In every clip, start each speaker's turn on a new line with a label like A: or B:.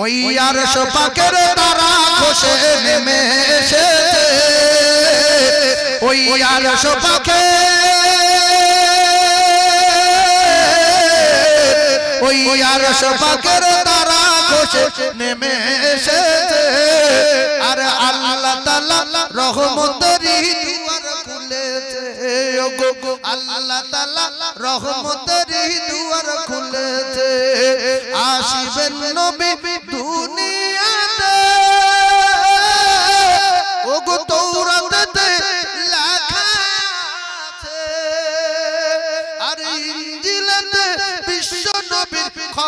A: ওই আর পাকের তারা খসে নেমে এসেছে ওই আর পাখে ওই আর পাকের তারা খসে নেমে এসেছে আর আল্লাহ তাআলা রহমতেরই আল্লাহ তালা রহমতের দুয়ার খুলেছে। আসিবেন নবী দুনিয়াতে। ও গো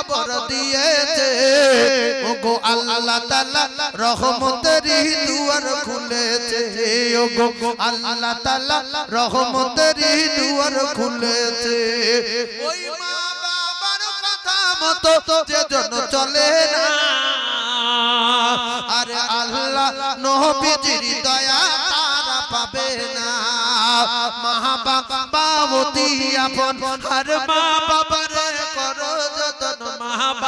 A: খবর দিয়েছে। ও গো আল্লাহ তাআলা রহমতেরই দুয়ার খুলেছে। ও গো আল্লাহ তাআলা রহমতেরই দুয়ার খুলেছে। ওই মা বাবার কথা মতো যে জন চলে না। আরে আল্লাহ নবীজির দয়া তারা পাবে না। মা বাবাবতী আপন আর মা বাবারে করো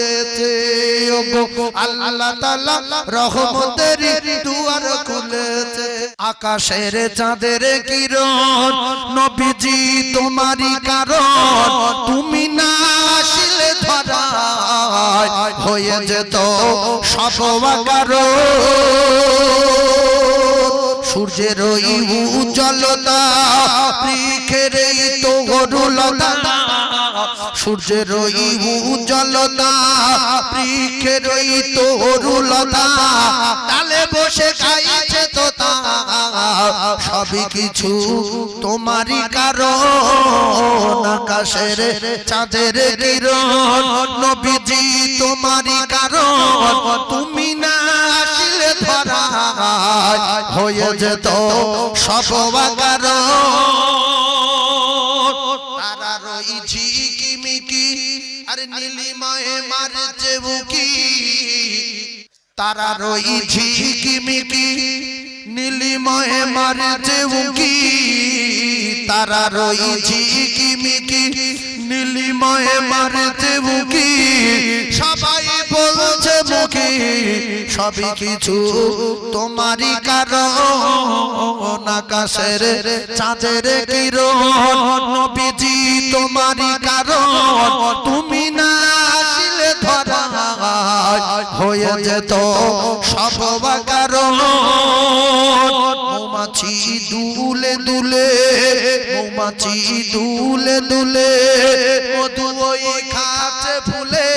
A: খুলেছে আল্লাহ তাআলা রহমতেরই দুয়ার খুলেছে। আকাশের চাঁদের কিরণ, নবীজি তোমারই কারণ। তুমি না আসলে ধরা হয়ে যেত সব কারও সূর্যের উজ্জ্বলতা বৃক্ষের এই তো সূর্যের উজ্জ্বলতা বৃক্ষের ওই তো গরুলতা তালে বসে খাইছে তো তা সবই কিছু তোমারই কারণ, আকাশের চাঁদের কিরণ, নবীজি তোমারই কারণ। তুমি না আসলে ধরা হয়ে যেত সব কারণ নীলিমায় মারছে বুকি তারা রইছি কিমিকি নীলিময়ে মারছে উকি তারা রইছি কিমিকি নীলিময়ে মারছে উকি সবাই বলছে মুখে, সবই কিছু তোমারই কারণ। আকাশের চাঁদের কিরণ, নবীজি তোমারই কারণ। তুমি হয়ে যেত সব কারণ মৌমাছি দুলে দুলে মৌমাছি দুলে দুলে মধু ওই খাচ্ছে ফুলে।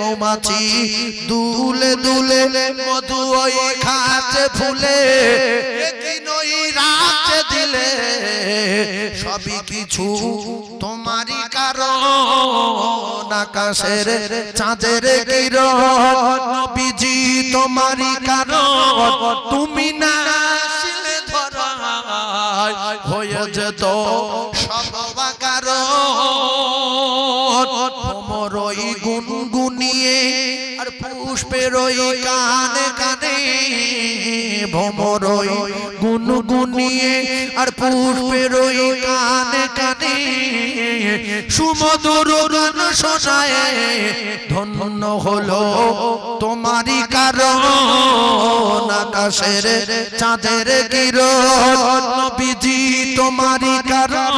A: মৌমাছি দুলে দুলে মধু ওই খাচ্ছে ফুলে। নই রাত দিলে সবই কিছু তোমারই কারণ আকাশের চাঁদের কিরণ, নবীজি, তোমারই কারণ। তুমি না আসলে ধরা হয়ে যেত সব কারণ। ভ্রমর ওই গুনগুনিয়ে আর পুষ্পের ওই কানে কানে। ভ্রমর ওই গুনগুনিয়ে আর পুষ্পের ওই কানে কানে। সুমধুর গান শোনায় ধন্য হলো তোমারই কারণ। আকাশের চাঁদের কিরণ, নবীজি তোমারই কারণ।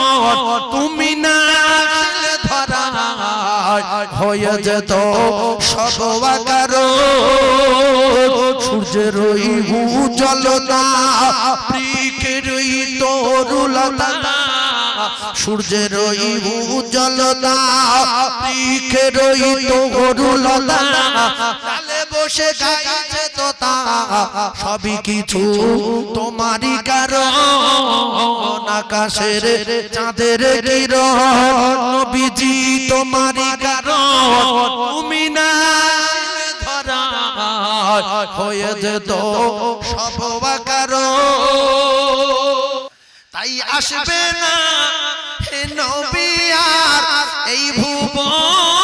A: তুমি না ধরা হয়ে যেত সব কারণ সূর্যের উজ্জ্বলতা সূর্যের উজ্জ্বলতা বসে গাইছে তো তা সবই কিছু তোমারই কারণ। আকাশের চাঁদের কিরণ নবীজি তোমারই কারণ। তুমি না ধরা হয়ে যেত সব কারণ আসবে না নবী আর এই ভুবনে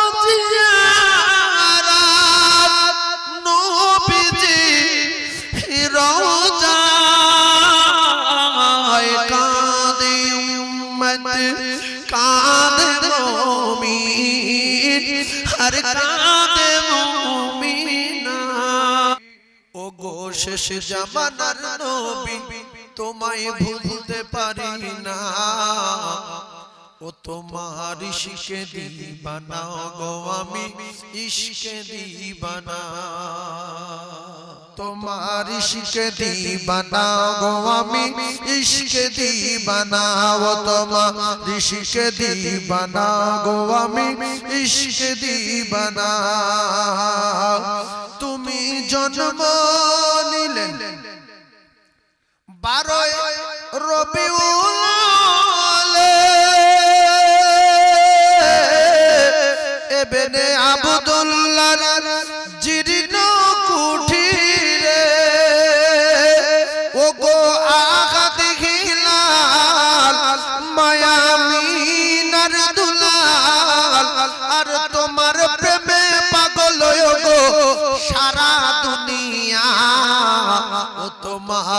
A: শেষ জামানার নবী, তোমায় ভুলতে পারি না। ও তোমার ইশকে দিবানা গো আমি ইশকে দিবানা। তোমার ইশকে দিবানা গো আমি ইশকে দিবানা। ও তোমার ইশকে দিবানা গো আমি ইশকে দিবানা। তুমি জন্ম বারোই রবিউলে আবদুল্লাহ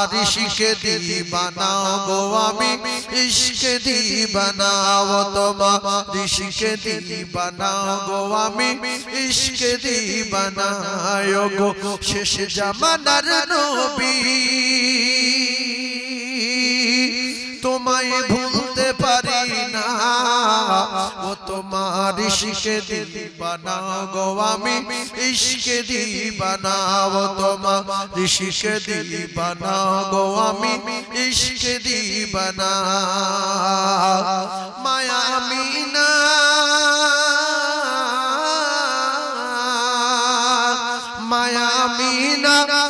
A: তোমার ইশকে দিবানা, গো আমি ইশকে দিবানা, ও তোমার ইশকে দিবানা, গো আমি ইশকে দিবানা, ও গো শেষ জামানার নবী। তোমায় পারি না। ও তোমার ইশকে দিবানা গো আমি ইশকে দিবানা। ও তোমার ইশকে দিবানা গো আমি ইশকে দিবানা। মায়া মায়া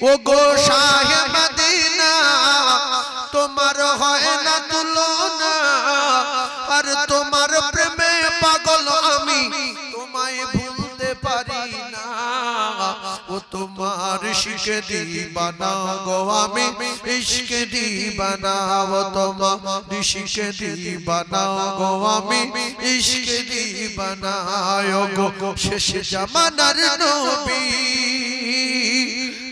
A: ও গো সাহেব তোমার শিখে দিবানা, গো আমি ইশকে দিবানা ও তোমার শিখে দিবানা, গো আমি ইশকে দিবানা গো শেষ জামানার নবী।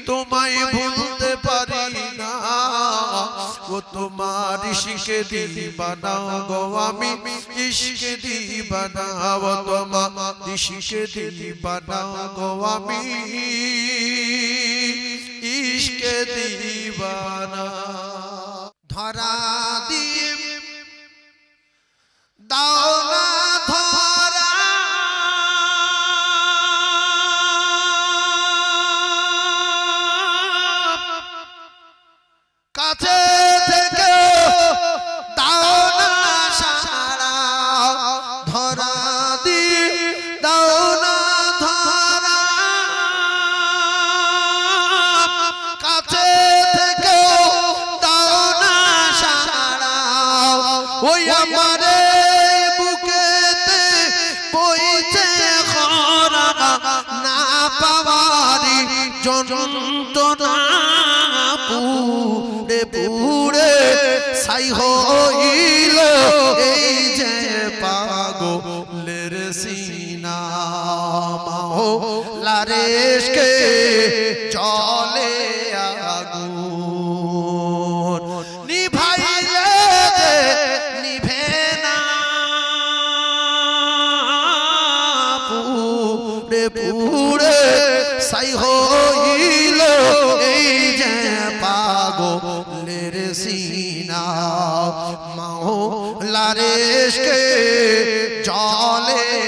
A: তোমায় ভুলতে পারি তোমার ইশকে দিবানা গো আমি, ইশকে দিবানা ও তোমার ইশকে দিবানা গো আমি, ইশকে দিবানা। ধরা দিয়ে দাও না ধরা হইল এই যে পাগলের সিনা মাও লারেশকে চলে লারেশকে জলে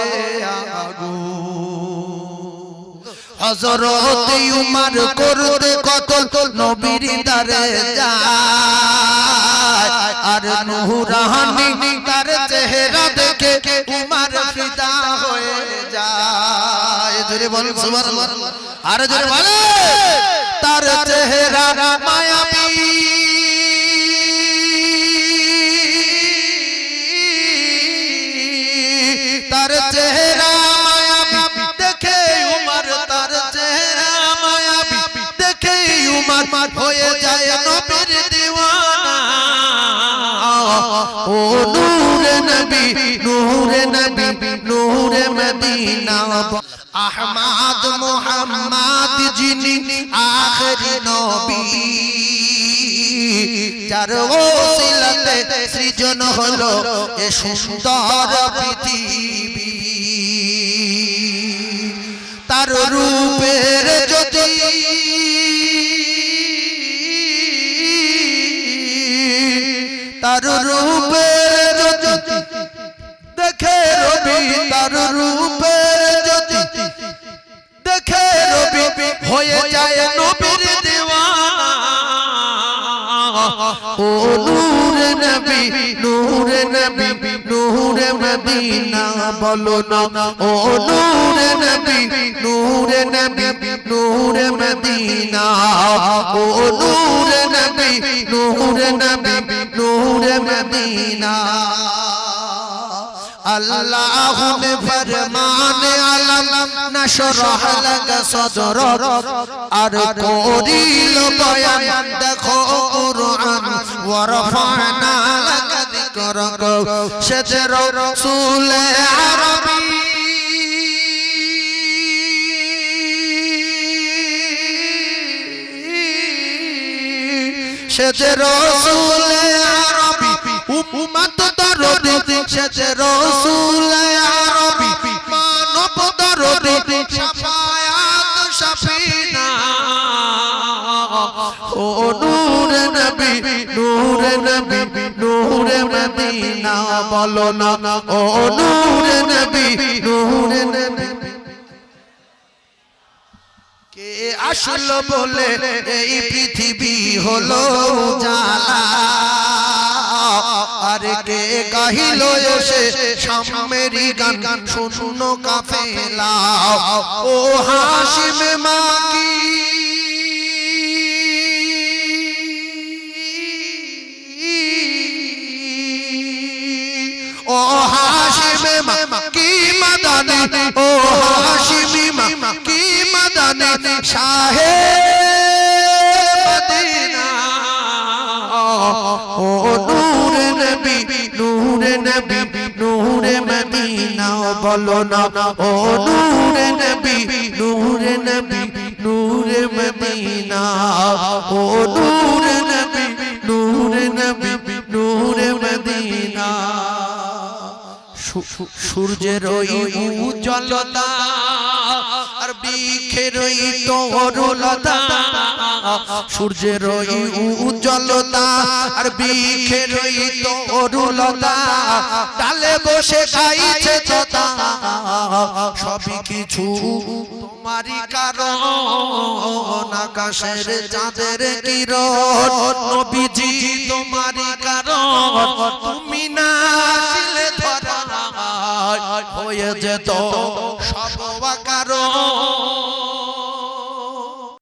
A: হজরত উমার করতে কত নবীর দারে আর নুরানি তার চেহারা দেখে উমার ফিদা হয়ে যায়। জোরে বল, সুবহানাল্লাহ। আর জোরে বলে। তার চেহারা মায়াবী। হয়ে যায় নবীর দিওয়ানা। ও নূরে নবী নূরে নবী, নূরে মদিনা। আহমদ মোহাম্মদ যিনি আখরি নবী। যার ওসিলাতে সৃজন হলো এ সুন্দর পৃথিবী। তার রূপের যদি তার রূপের যদি দেখে রবি তার রূপের যদি দেখে রবি হয়ে যায় নবীর দেওয়ানা। ও নূরে নবী নূরে নবী, নূরে মদিনা বলো না। ও নূরে নবী নূরে নবী, নূরে মদিনা। ও নূরে নবী নূরে নবী مدینہ اللہ میں فرمان علم نشرح لگ صدر ار قوریل بیان دکھو قرآن ورفعنا لگ ذکرک شجر رسول عربی شجر رسول عربی মদিনা বলো না, ও নূরে নবী নূরে নবী। আসলো বলে এই পৃথিবী হলো জালা আর কে গাহিল এসে সামেরি গান গান শূন্য কাফেলা? ও হাসিম মাকি ও হাসিমে মা, কি মাদানি? ও হাসিমি মা, কি মাদানি? শাহে মদিনা। ও নূরে নবী নূরে নবী, নূরে মদিনা। বলো না, ও নূরে নবী নূরে নবী, নূরে মদিনা। ও নূরে নবী সূর্যের ওই উজ্জ্বলতা আর বৃক্ষের তরুলতা। সূর্যের ওই উজ্জ্বলতা আর বৃক্ষের তরুলতা। ডালে বসে খাইছে তোতা সবই কিছু তোমারই কারণ। আকাশের চাঁদের কিরণ। নবীজি তোমারই কারণ। তুমি না আসলে ধরা। হয়ে যেত। সব কারণ